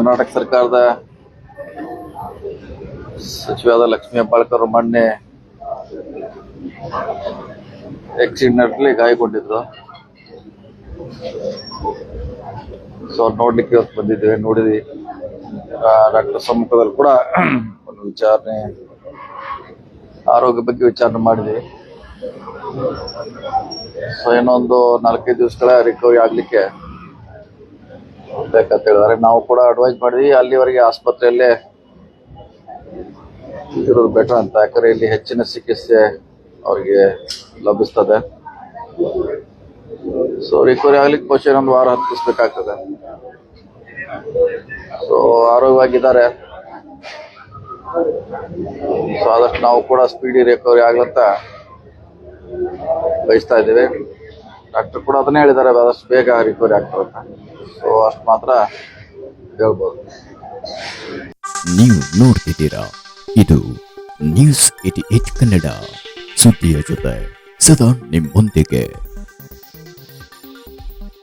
ಕರ್ನಾಟಕ ಸರ್ಕಾರದ ಸಚಿವಾದ ಲಕ್ಷ್ಮೀ ಹೆಬ್ಬಾಳ್ಕರ್ ಮೊನ್ನೆ accidentally ಗಾಯಗೊಂಡಿದ್ರು. So ನೋಡ್ಲಿಕ್ಕೆ ಇವತ್ತು ಬಂದಿದ್ದೇವೆ, ನೋಡಿದ್ವಿ. ಡಾಕ್ಟರ್ ಸಮ್ಮುಖದಲ್ಲಿ ಕೂಡ ಒಂದು ವಿಚಾರಣೆ, ಆರೋಗ್ಯ ಬಗ್ಗೆ ವಿಚಾರಣೆ ಮಾಡಿದ್ವಿ. ಸೊ ಇನ್ನೊಂದು ನಾಲ್ಕೈದು ದಿವಸಗಳ ರಿಕವರಿ ಆಗ್ಲಿಕ್ಕೆ ಬೇಕಂತ ಹೇಳಿದಾರೆ ನಾವು ಕೂಡ ಅಡ್ವೈಸ್ ಮಾಡಿದ್ವಿ, ಅಲ್ಲಿವರೆಗೆ ಆಸ್ಪತ್ರೆಯಲ್ಲೇ ಇರೋದು ಬೆಟರ್ ಅಂತ. ಯಾಕಂದ್ರೆ ಇಲ್ಲಿ ಹೆಚ್ಚಿನ ಚಿಕಿತ್ಸೆ ಅವರಿಗೆ ಲಭಿಸ್ತದೆ. ಸೊ ರಿಕವರಿ ಆಗ್ಲಿಕ್ಕೆ ಬಹುಶಃ ಒಂದು ವಾರ ಹತ್ತಿಸ್ಬೇಕಾಗ್ತದೆ. ಸೊ ಆರೋಗ್ಯವಾಗಿದ್ದಾರೆ. ಸೊ ಆದಷ್ಟು ನಾವು ಕೂಡ ಸ್ಪೀಡಿ ರಿಕವರಿ ಆಗ್ಲಂತ ಬಯಸ್ತಾ ಇದ್ದೇವೆ. ಡಾಕ್ಟರ್ ಕೂಡ ಅದನ್ನೇ ಹೇಳಿದ್ದಾರೆ, ಆದಷ್ಟು ಬೇಗ ರಿಕವರಿ ಆಗ್ತಾರೆ ಸೊ ಅಷ್ಟು ಮಾತ್ರ ಹೇಳ್ಬೋದು. ನೀವು ನೋಡ್ತಿದ್ದೀರಾ? ಇದು ನ್ಯೂಸ್ ಏಟಿ ಏಟ್ ಕನ್ನಡ. ಸುದ್ದಿಯ ಜೊತೆ ಸದಾ ನಿಮ್ಮೊಂದಿಗೆ.